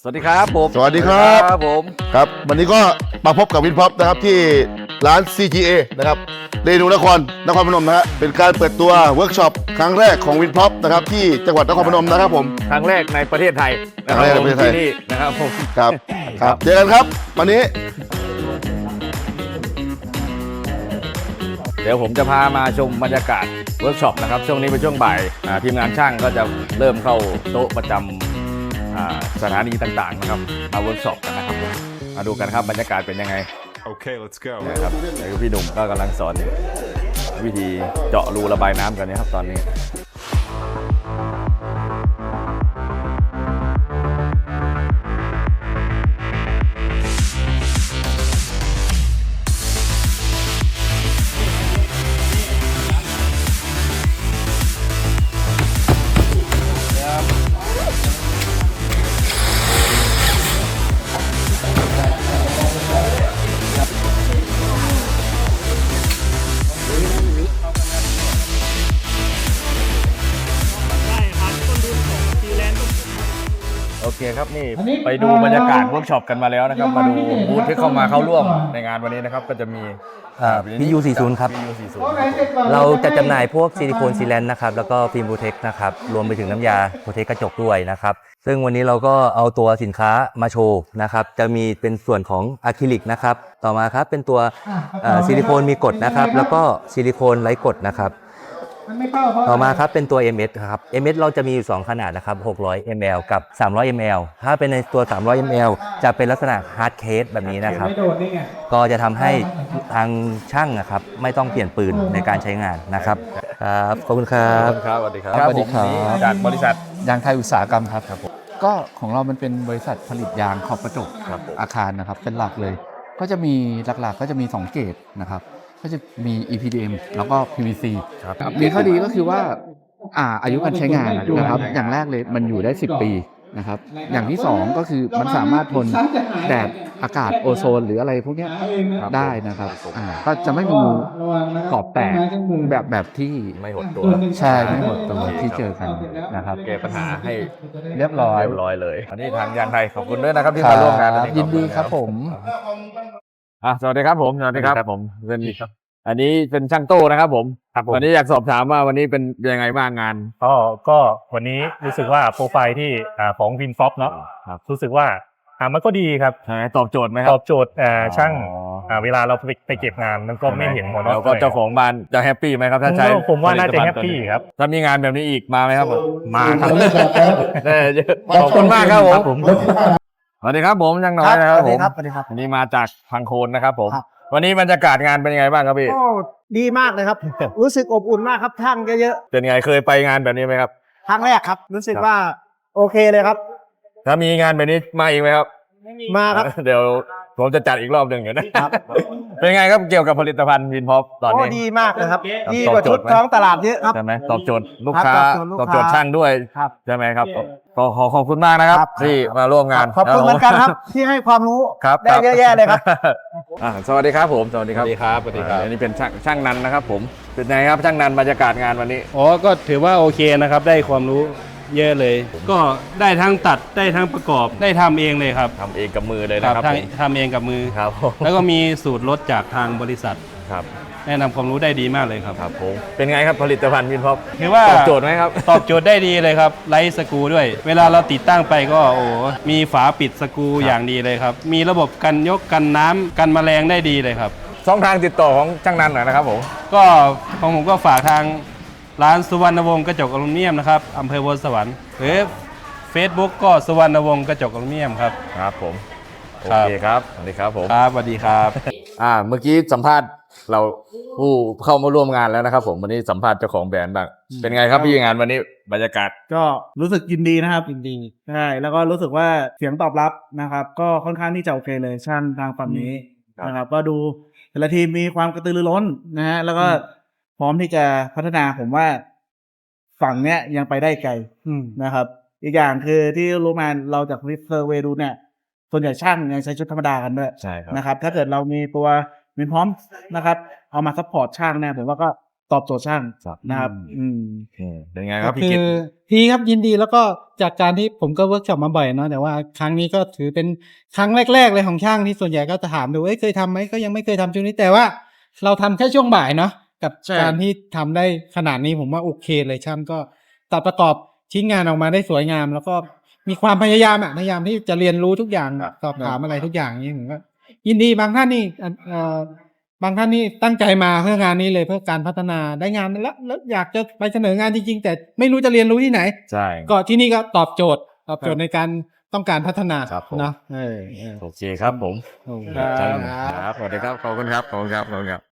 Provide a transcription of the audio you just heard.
สวัสดีครับผมสวัสดีครับ ครับผมครับวันนี้ก็มาพบกับวินพ็อปนะครับที่ร้าน CGA นะครับเรนูนครนครพนมนะฮะเป็นการเปิดตัวเวิร์กช็อปครั้งแรกของวินพ็อปนะครับที่จังหวัดนครพนมนะครับผม ครั้งแรกในประเทศไทยนะครั้งแรกในประเทศไทย ที่นี่นะครับผม ครับครับเจอกันครับ วันนี้เดี๋ยวผมจะพามาชมบรรยากาศเวิร์กช็อปนะครับช่วงนี้เป็นช่วงบ่ายอ่าทีมงานช่างก็จะเริ่มเข้าโต๊ะประจำอ่า สถานีต่างๆนะครับมาเวิร์กช็อปกันนะครับมาดูกันครับบรรยากาศเป็นยังไง Okay, let's go. นะครับแล้วพี่หนุ่มก็กำลังสอนวิธีเจาะรูระบายน้ำกันนะครับตอนนี้ โอเคครับนี่ไปดูบรรยากาศเวิร์กช็อปกันมาแล้วนะครับ มาดูบูธที่เข้ามาเข้าร่วมในงานวันนี้นะครับ ก็จะมีอ่า PU 40ครับ PU 40เราจะจำหน่ายพวกซิลิโคนซีแลนนะครับ แล้วก็ฟิล์มบูเทคนะครับ รวมไปถึงน้ำยาโปรเทคกระจกด้วยนะครับ ซึ่งวันนี้เราก็เอาตัวสินค้ามาโชว์นะครับ จะมีเป็นส่วนของอะคริลิกนะครับ ต่อมาครับเป็นตัวอ่าซิลิโคนมีกรดนะครับ แล้วก็ซิลิโคนไร้กรดนะครับ ต่อมาครับเป็นตัว MS ครับ MS เราจะมีอยู่ 2 ขนาดนะครับ 600 ml กับ 300 ml ถ้าเป็นในตัว 300 ml จะเป็นลักษณะ hard case แบบนี้นะครับก็จะทำให้ทางช่างนะครับไม่ต้องเปลี่ยนปืนในการใช้งานนะครับครับขอบคุณครัขอบบคุณครับสวัสดีครับสวัสดีครับ ผมนี่จากบริษัท ยางไทยอุตสาหกรรมครับก็ของเรามันเป็นบริษัทผลิตยางขอบกระจกครับผม อาคารนะครับเป็นหลักเลย ก็จะมีหลักๆก็จะมี 2 เกรดนะครับ ก็จะมี EPDM แล้วก็ PVC ครับ มีข้อดีก็คือว่าอ่าอายุการใช้งานนะครับอย่างแรกเลยมันอยู่ได้ 10 ปีนะครับอย่างที่ 2 ก็คือมันสามารถทนแดดอากาศโอโซนหรืออะไรพวกเนี้ยได้นะครับอ่าก็จะไม่มีกรอบแตกแบบแบบที่ไม่หดตัว ใช่ไม่หมดตัวที่เจอกันนะครับ แก้ปัญหาให้เรียบร้อยเรียบร้อยเลยอันนี้ทางยานไทยขอบคุณด้วยนะครับที่มาร่วมงานวันนี้ยินดีครับผม อะสวัสดีครับผมสวัสดีครับผมเป็นอันนี้เป็นช่างโต้นะครับผมครับผมวันนี้อยากสอบถามว่าวันนี้เป็นยังไงบ้างงานก็ก็วันนี้รู้สึกว่าโปรไฟล์ที่อ่าของวินฟอปเนาะครับรู้สึกว่าอ่ามันก็ดีครับใช่ไหมตอบโจทย์ไหมครัตบอบโจทย์อ่าช่างอ๋ออ่าเวลาเราไปไปเก็บงานมันก็ไม่เห็นหัวน็อตแล้วก็เจ้าของบ้านจะแฮปปี้ไหมครับผถ้ามใช้ว่าผมว่าน่าจะผแฮลิปตภัณฑ์ปี้ตัวนี้ครับถ้ามีงานแบบนี้อีกมาไหมครับผมมาครับได้เยอะขอบคุณมากครับผมผม สวัสดีครับผมช่างน้อยนะครับผมสวัสดีครับอันนี้มาจากพังโคนนะครับผมครับวันนี้บรรยากาศงานเป็นยังไงบ้างครับพี่โอ้ดีมากเลยครับ รู้สึกอบอุ่นมากครับช่างเยอะเป็นไงเคยไปงานแบบนี้ไหมครับๆครั้งแรกครับ รู้สึกครับว่าโอเคเลยครับ ถ้ามีงานแบบนี้มาอีกไหมครับมาครับ เดี๋ยวผมจะจัดอีกรอบหนึ่งอยู่นะครับ เป็นไงครับเกี่ยวกับผลิตภัณฑ์วินพอปตอนโอ้นี้ดีมากเลยครับครับดีกว่าตอบโจชุทดย์ไหมท้องตลาดเยอะครับใช่ไหมตอบโจทย์ลูกครับค้าตอบโจทย์ลูกค้าตอบโจทย์ช่างด้วยครับใช่ไหมครับ ก็ขอขอบคุณมากนะครับครับ ที่มาร่วมงานขอบคุณเหมือนกันครับ ที่ให้ความรู้ครับได้เยอะแยะเลยครับอ่าสวัสดีครับผมสวัสดีครับสวัสดีครับสวัสดีครับอ่าอันนี้เป็นช่างช่างนันนะครับ ผมเป็นไงครับช่างนันบรรยากาศงานวันนี้อ๋อก็ถือว่าโอเคนะครับ ได้ความรู้เยอะเลย ก็ได้ทั้งตัดได้ทั้งประกอบได้ทำเองเลยครับทำเองกับมือเลยนะครับทำผมทำเองกับมือครับผมแล้วก็มีสูตรลดจากทางบริษัท ครับแนะนำความรู้ได้ดีมากเลยครับ ครับผมเป็นไงครับผลิตภัณฑ์วินพอปถือว่า ตอบโจทย์ไหมครับ ตอบโจทย์ได้ดีเลยครับไลท์สกรูด้วย เวลาเราติดตั้งไปก็โอ้โหมีฝาปิดสกรูอย่างดีเลยครับ มีระบบกันยกกันน้ำกันแมลงได้ดีเลยครับ ช่องทางติดต่อของช่างนันหน่อยนะครับผม ก็ของผมก็ฝากทางร้านสุวรรณวงศ์กระจกอลูมิเนียมนะครับอำเภอพลสวรรค์หรือ Facebook ก็สุวรรณวงศ์กระจกอลูมิเนียมครับ ครับผม โอครับ เคครับ สวัสดีครับผม ครับสวัสดีครับ อ่าเมื่อกี้สัมภาษณ์ เราผู้เข้ามาร่วมงานแล้วนะครับ ผมวันนี้สัมภาษณ์เจ้าของแบรนด์บ้างเป็นไงครับพี่งานวันนี้บรรยากาศ ก็รู้สึกยินดีนะครับยินดีใช่แล้วก็รู้สึกว่าเสียงตอบรับนะครับ ก็ค่อนข้างที่จะโอเคเลยช่างทางฝั่งนี้ครับนะครับก็ดูแต่ละทีมมีความกระตือรือร้นนะฮะแล้วก็พร้อมที่จะพัฒนาผมว่าฝั่งเนี้ยยังไปได้ไกลนะครับ อีกอย่างคือที่รู้มาเราจากวิเซอร์เวดูเนี่ยส่วนใหญ่ช่างยังใช้ชุดธรรมดากันด้วยใช่ครับนะครับ ถ้าเกิดเรามีตัว มีพร้อมนะครับ เอามาซัพพอร์ตช่างเนี่ยผมว่าก็ตอบโจทย์ช่างครับนะครับอืมอืมเป็นไงครับพี่คืกิตอพี่ครับยินดีแล้วก็จากการที่ผมก็เวิร์กช็อปมาบ่อยเนาะแต่ว่าครั้งนี้ก็ถือเป็นครั้งแรก ๆ เลยของช่างที่ส่วนใหญ่ก็จะถามดูเอ้ยเคยทำไหมก็ยังไม่เคยทำช่วงนี้แต่ว่า เราทำแค่ช่วงบ่ายเนาะกับใช่การที่ทำได้ขนาดนี้ผมว่าโอเคเลยช่างก็ตัดประกอบชิ้นงานออกมาได้สวยงาม แล้วก็มีความพยายามอะพยายามที่จะเรียนรู้ทุกอย่างสอบถามอะไรทุกอย่างนี้ผมก็ ยินดีบางท่านนี่เอ่อเอ่อบางท่านนี่ตั้งใจมาเพื่องานนี้เลยเพื่อการพัฒนาได้งานแล้วแล้วอยากจะไปเสนองานจริงๆ แต่ไม่รู้จะเรียนรู้ที่ไหน ใช่ก็ที่นี่ก็ตอบโจทย์ตอบโจทย์ในการต้องการพัฒนาครับผม เนาะเออเออโอเคครับผมโอ้โหครับสวัสดีครับ ขอบคุณครับ ขอบคุณครับ ขอบคุณครับ